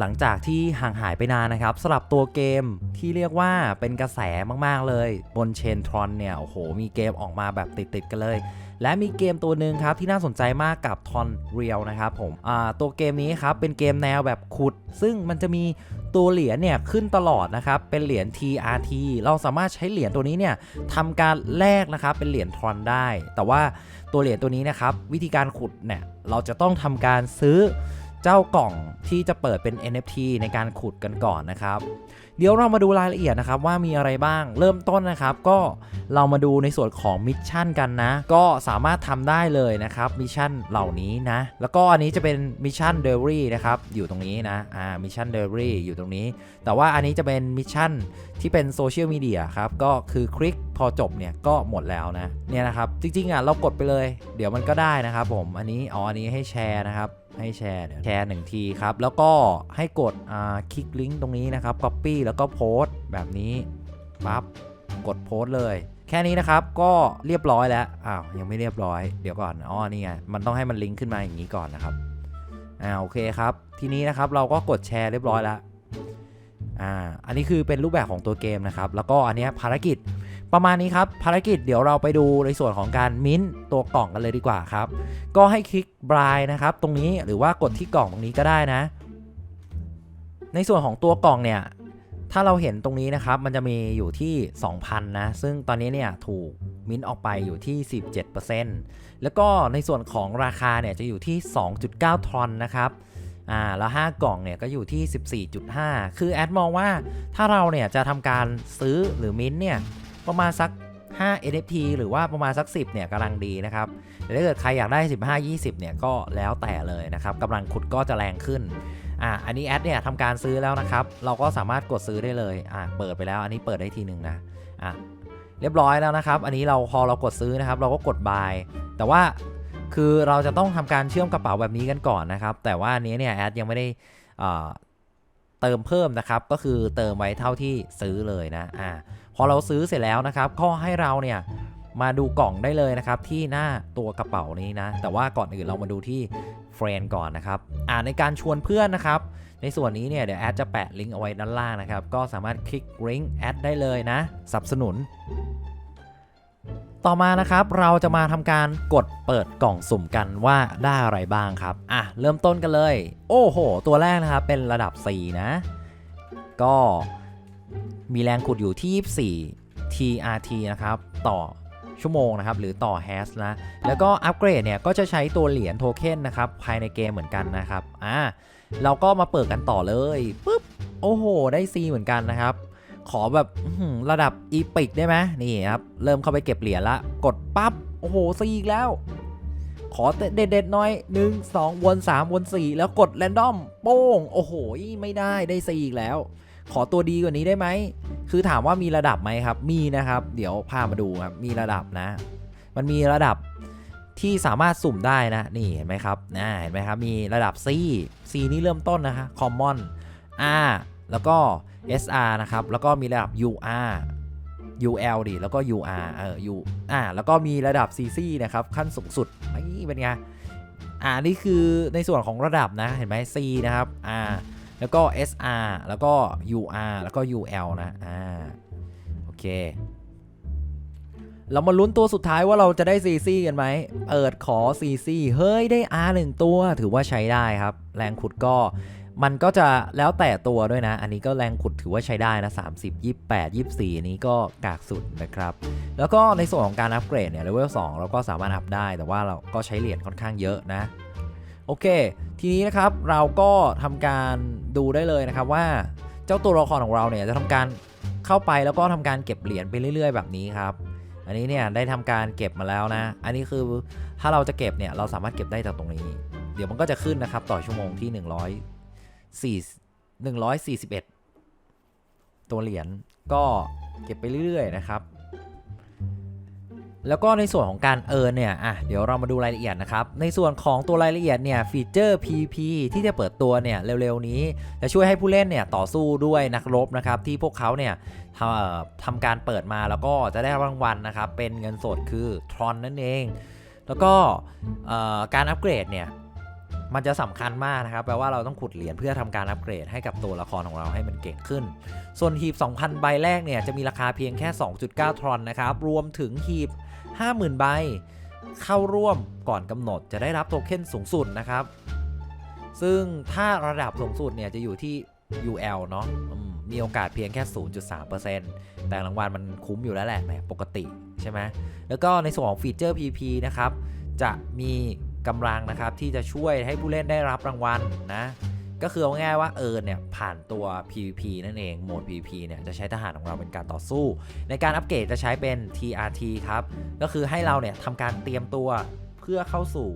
หลังจากที่ห่างหายไปนานนะครับสำหรับตัวเกมที่เรียกว่าเป็นกระแสมากๆเลย บนเชนทรอนเนี่ยโอ้โห มีเกมออกมาแบบติดๆกันเลย และมีเกมตัวหนึ่งครับที่น่าสนใจมากกับทอนเรียลนะครับผมตัวเกมนี้ครับเป็นเกมแนวแบบขุด ซึ่งมันจะมีตัวเหรียญเนี่ยขึ้นตลอดนะครับเป็นเหรียญ TRT เราสามารถใช้เหรียญตัวนี้เนี่ยทำการแลกนะครับเป็นเหรียญทรอนได้ แต่ว่าตัวเหรียญตัวนี้นะครับวิธีการขุดเนี่ยเราจะต้องทำการซื้อ เจ้ากล่องที่จะเปิดเป็น NFT ในการขุดกันก่อนนะครับ เดี๋ยวเรามาดูรายละเอียดนะครับว่ามีอะไรบ้างเริ่มต้นนะครับ ก็เรามาดูในส่วนของมิชชั่นกันนะ ก็สามารถทำได้เลยนะครับมิชชั่นเหล่านี้นะ แล้วก็อันนี้จะเป็นมิชชั่นเดลวี่นะครับอยู่ตรงนี้นะอ่ามิชชั่นเดลวี่อยู่ตรงนี้ แต่ว่าอันนี้จะเป็นมิชชั่นที่เป็นโซเชียลมีเดียครับก็คือคลิกพอจบเนี่ยก็หมดแล้วนะเนี่ยนะครับจริงๆอะเรากดไปเลย เดี๋ยวมันก็ได้นะครับผมอันนี้อ๋ออันนี้ให้แชร์นะครับ ให้แชร์เดี๋ยวแชร์หนึ่งทีครับ แล้วก็ให้กดคลิกลิงก์ตรงนี้นะครับ Copy แล้วก็โพสต์แบบนี้ปั๊บกดโพสต์เลย แค่นี้นะครับก็เรียบร้อยแล้วอ้าวยังไม่เรียบร้อย เดี๋ยวก่อนอ๋อนี่ไงมันต้องให้มันลิงก์ขึ้นมาอย่างนี้ก่อนนะครับอ่าโอเคครับ ทีนี้นะครับเราก็กดแชร์เรียบร้อยแล้วอ่าอันนี้คือเป็นรูปแบบของตัวเกมนะครับ แล้วก็อันนี้ภารกิจ ประมาณนี้ครับภารกิจเดี๋ยวเราไปดูในส่วนของการมิ้นท์ตัวกล่องกันเลยดีกว่าครับ ก็ให้คลิกบรายนะครับ ตรงนี้หรือว่ากดที่กล่องตรงนี้ก็ได้นะ ในส่วนของตัวกล่องเนี่ยถ้าเราเห็นตรงนี้นะครับ มันจะมีอยู่ที่ 2,000 นะ ซึ่งตอนนี้เนี่ยถูกมิ้นท์ออกไปอยู่ที่ 17%แล้วก็ในส่วนของราคาเนี่ยจะอยู่ที่ 2.9 ทรอนนะครับอ่าแล้ว 5 กล่องเนี่ยก็อยู่ที่ 14.5 คือแอดมองว่าถ้าเราเนี่ยจะทำการซื้อหรือมิ้นท์เนี่ย ประมาณสัก 5 NFT หรือว่าประมาณสัก 10เนี่ยกำลังดีนะครับแต่ถ้าเกิดใครอยากได้ 15 20เนี่ยก็แล้วแต่เลยนะครับกำลังขุดก็จะแรงขึ้นอะอันนี้แอดเนี่ยทำการซื้อแล้วนะครับ เราก็สามารถกดซื้อได้เลยอะเปิดไปแล้วอันนี้เปิดได้ทีหนึ่งนะอะเรียบร้อยแล้วนะครับ อันนี้เราพอเรากดซื้อนะครับ เราก็กด buy แต่ว่าคือเราจะต้องทำการเชื่อมกระเป๋าแบบนี้กันก่อนนะครับ แต่ว่าอันนี้เนี่ยแอดยังไม่ได้เติมเพิ่มนะครับ ก็คือเติมไว้เท่าที่ซื้อเลยนะอ่า อเราซื้อเสร็จแล้วนะครับก็ให้เราเนี่ยมาดูกล่องได้เลยนะครับที่หน้าตัวกระเป๋านี้นะ แต่ว่าก่อนอื่นเรามาดูที่เฟรนก่อนนะครับอ่าในการชวนเพื่อนนะครับ ในส่วนนี้เนี่ยเดี๋ยวแอดจะแปะลิงก์เอาไว้ด้านล่างนะครับ ก็สามารถคลิกลิงก์แอดได้เลยนะสนับสนุน ต่อมานะครับเราจะมาทำการกดเปิดกล่องสุ่มกันว่าได้อะไรบ้างครับอะเริ่มต้นกันเลย โอ้โห ตัวแรกนะครับเป็นระดับ 4 นะ ก็ มีแรงขุดอยู่ที่ 24 TRT นะครับ ต่อชั่วโมงนะครับ หรือต่อแฮชนะ แล้วก็อัปเกรดเนี่ย ก็จะใช้ตัวเหรียญโทเค็นนะครับ ภายในเกมเหมือนกันนะครับ อ่า เราก็มาเปิดกันต่อเลยปุ๊บ โอ้โห ได้ C เหมือนกันนะครับ ขอแบบระดับอีพิกได้ไหมนี่ครับ เริ่มเข้าไปเก็บเหรียญละ กดปั๊บ โอ้โห C อีกแล้ว ขอเด็ดๆหน่อย 1 2 วน 3 วน 4 แล้วกดแรนดอม โป้ง โอ้โห ไม่ได้ ได้ C อีกแล้ว ขอตัวดีกว่านี้ได้ไหม คือถามว่ามีระดับไหมครับ มีนะครับ เดี๋ยวพามาดูครับ มีระดับนะ มันมีระดับที่สามารถสุ่มได้นะ นี่เห็นไหมครับนะเห็นไหมครับ มีระดับ C C นี่เริ่มต้นนะคะ Common R แล้วก็ SR นะครับ แล้วก็มีระดับ UR UL ดิ แล้วก็ UR เออ U อ่า แล้วก็มีระดับ CC นะครับ ขั้นสูงสุดนี่เป็นไง อ่า นี่คือในส่วนของระดับนะ เห็นไหม C นะครับ R แล้วก็ SR แล้วก็ UR แล้วก็ UL นะอ่าโอเค เรามาลุ้นตัวสุดท้ายว่าเราจะได้ CC กันไหมเปิดขอ CC เฮ้ยได้ R 1ตัวถือว่าใช้ได้ครับ แรงขุดก็มันก็จะแล้วแต่ตัวด้วยนะ อันนี้ก็แรงขุดถือว่าใช้ได้นะ 30 28 24 อันนี้ก็กากสุดนะครับ แล้วก็ในส่วนของการอัปเกรดเนี่ยเลเวล2เราก็สามารถอัพได้ แต่ว่าเราก็ใช้เหรียญค่อนข้างเยอะนะ โอเค ทีนี้นะครับเราก็ทำการดูได้เลยนะครับว่าเจ้าตัวละครของเราเนี่ยจะทำการเข้าไปแล้วก็ทำการเก็บเหรียญไปเรื่อย ๆ แบบนี้ครับ อันนี้เนี่ยได้ทำการเก็บมาแล้วนะ อันนี้คือถ้าเราจะเก็บเนี่ยเราสามารถเก็บได้จากตรงนี้ เดี๋ยวมันก็จะขึ้นนะครับต่อชั่วโมงที่ 104 141 ตัวเหรียญก็เก็บไปเรื่อย ๆ นะครับ แล้วก็ในส่วนของการเอิร์นเนี่ยอะเดี๋ยวเรามาดูรายละเอียดนะครับ ในส่วนของตัวรายละเอียดเนี่ยฟีเจอร์ PP ที่จะเปิดตัวเนี่ยเร็วๆนี้ จะช่วยให้ผู้เล่นเนี่ยต่อสู้ด้วยนักรบนะครับที่พวกเขาเนี่ยทำทำการเปิดมาแล้วก็จะได้รางวัลนะครับเป็นเงินสดคือทรอนนั่นเอง แล้วก็การอัปเกรดเนี่ยมันจะสำคัญมากนะครับ แปลว่าเราต้องขุดเหรียญเพื่อทำการอัปเกรดให้กับตัวละครของเราให้มันเก่งขึ้น ส่วนหีบ 2,000 ใบแรกเนี่ยจะมีราคาเพียงแค่ 2.9 ทรอนนะครับ รวมถึงหีบ 50,000 ใบ เข้าร่วมก่อนกำหนดจะได้รับโทเค็นสูงสุดนะครับ ซึ่งถ้าระดับสูงสุดเนี่ยจะอยู่ที่ UL เนาะมมีโอกาสเพียงแค่ 0.3%แต่รางวัลมันคุ้มอยู่แล้วแหละแหมปกติใช่ไหมแล้วก็ในส่วนของฟีเจอร์ PP นะครับ จะมีกำลังนะครับที่จะช่วยให้ผู้เล่นได้รับรางวัลนะ ก็คือเอาง่ายว่าเอิร์นเนี่ยผ่านตัว PVP นั่นเองโหมด PVP เนี่ยจะใช้ทหารของเราเป็นการต่อสู้ ในการอัปเกรดจะใช้เป็น TRT ครับ ก็คือให้เราเนี่ยทำการเตรียมตัวเพื่อเข้าสู่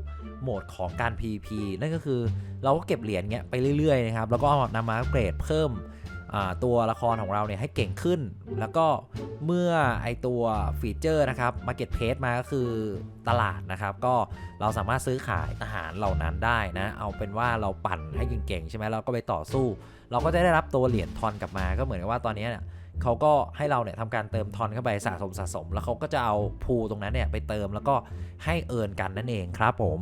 โหมดของการ PVP นั่นก็คือเราก็เก็บเหรียญเงี้ยไปเรื่อยๆนะครับแล้วก็เอานำมาอัปเกรดเพิ่ม ตัวละครของเราเนี่ยให้เก่งขึ้น แล้วก็เมื่อไอตัวฟีเจอร์นะครับ Marketplace มาก็คือตลาดนะครับ ก็เราสามารถซื้อขายทหารเหล่านั้นได้นะ เอาเป็นว่าเราปั่นให้เก่งๆใช่ไหมเราก็ไปต่อสู้ เราก็จะได้รับตัวเหรียญทอนกลับมาก็เหมือนกับว่าตอนนี้เนี่ยเขาก็ให้เราเนี่ยทำการเติมทอนเข้าไปสะสมสะสม แล้วเขาก็จะเอาพูตรงนั้นเนี่ยไปเติมแล้วก็ให้เอิร์นกันนั่นเองครับผม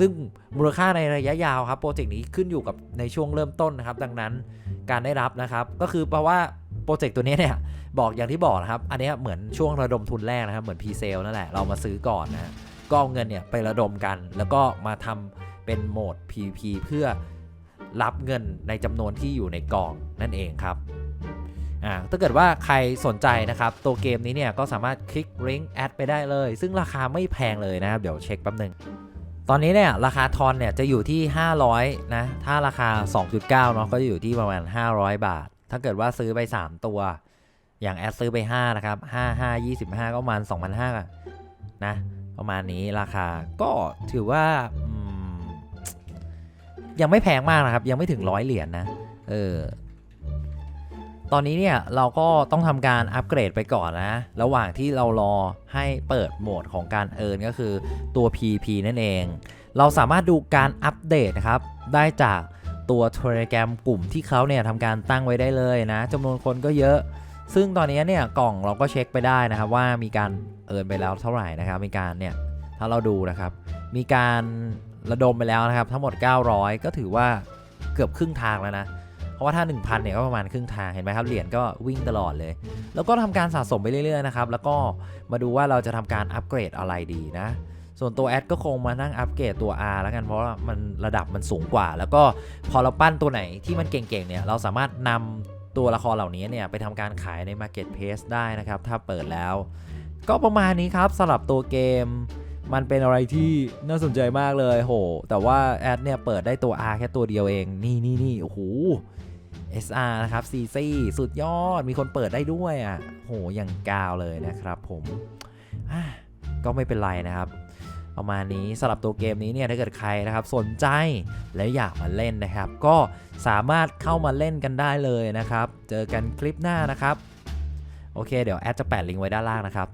ซึ่งมูลค่าในระยะยาวครับโปรเจกต์นี้ขึ้นอยู่กับในช่วงเริ่มต้นนะครับ ดังนั้นการได้รับนะครับ ก็คือแปลว่าโปรเจกต์ตัวนี้เนี่ยบอกอย่างที่บอกนะครับ อันนี้เหมือนช่วงระดมทุนแรกนะครับ เหมือนพีเซลนั่นแหละเรามาซื้อก่อนนะก็เอาเงินเนี่ยไประดมกัน แล้วก็มาทำเป็นโหมด PVP เพื่อรับเงินในจำนวนที่อยู่ในกล่องนั่นเองครับอ่าถ้าเกิดว่าใครสนใจนะครับ ตัวเกมนี้เนี่ยก็สามารถคลิกลิงก์แอดไปได้เลย ซึ่งราคาไม่แพงเลยนะครับ เดี๋ยวเช็คแป๊บหนึง ตอนนี้เนี่ยราคาทอนเนี่ยจะอยู่ที่ 500 นะ ถ้าราคา 2.9เนาะก็จะอยู่ที่ประมาณ 500 บาท ถ้าเกิดว่าซื้อไป 3 ตัว อย่างแอดซื้อไป 5 นะครับ 5 5 25 ก็ประมาณ 2,500นะ ประมาณนี้ราคาก็ถือว่ายังไม่แพงมากนะครับ ยังไม่ถึงร้อยเหรียญนะเออ ตอนนี้เนี่ยเราก็ต้องทำการอัปเกรดไปก่อนนะ ระหว่างที่เรารอให้เปิดโหมดของการเอิร์นก็คือตัว PP นั่นเอง เราสามารถดูการอัปเดตนะครับ ได้จากตัว Telegram กลุ่มที่เขาเนี่ยทำการตั้งไว้ได้เลยนะจำนวนคนก็เยอะ ซึ่งตอนนี้เนี่ยกล่องเราก็เช็คไปได้นะครับ ว่ามีการเอินไปแล้วเท่าไหร่นะครับ มีการเนี่ยถ้าเราดูนะครับ มีการระดมไปแล้วนะครับ ทั้งหมด 900 ก็ถือว่าเกือบครึ่งทางแล้วนะ เพราะว่าถ้า 1,000เนี่ยก็ประมาณครึ่งทางเห็นไหมครับเหรียญก็วิ่งตลอดเลย แล้วก็ทำการสะสมไปเรื่อยๆนะครับแล้วก็มาดูว่าเราจะทำการอัปเกรดอะไรดีนะส่วนตัวแอดก็คงมานั่งอัปเกรดตัว R แล้วกันเพราะว่ามันระดับมันสูงกว่า แล้วก็พอเราปั้นตัวไหนที่มันเก่งๆเนี่ยเราสามารถนำตัวละครเหล่านี้เนี่ยไปทำการขายใน Marketplace ได้นะครับ ถ้าเปิดแล้ว ก็ประมาณนี้ครับสำหรับตัวเกม มันเป็นอะไรที่น่าสนใจมากเลยโห แต่ว่าแอดเนี่ยเปิดได้ตัว R แค่ตัวเดียวเอง นี่นี่นี่โอ้โห SR นะครับ CC สุดยอด มีคนเปิดได้ด้วยอะ โห อย่างกาวเลยนะครับผม ก็ไม่เป็นไรนะครับ ประมาณนี้สำหรับตัวเกมนี้เนี่ย ถ้าเกิดใครนะครับ สนใจแล้วอยากมาเล่นนะครับ ก็สามารถเข้ามาเล่นกันได้เลยนะครับ เจอกันคลิปหน้านะครับ โอเค เดี๋ยวแอดจะแปะลิงก์ไว้ด้านล่างนะครับ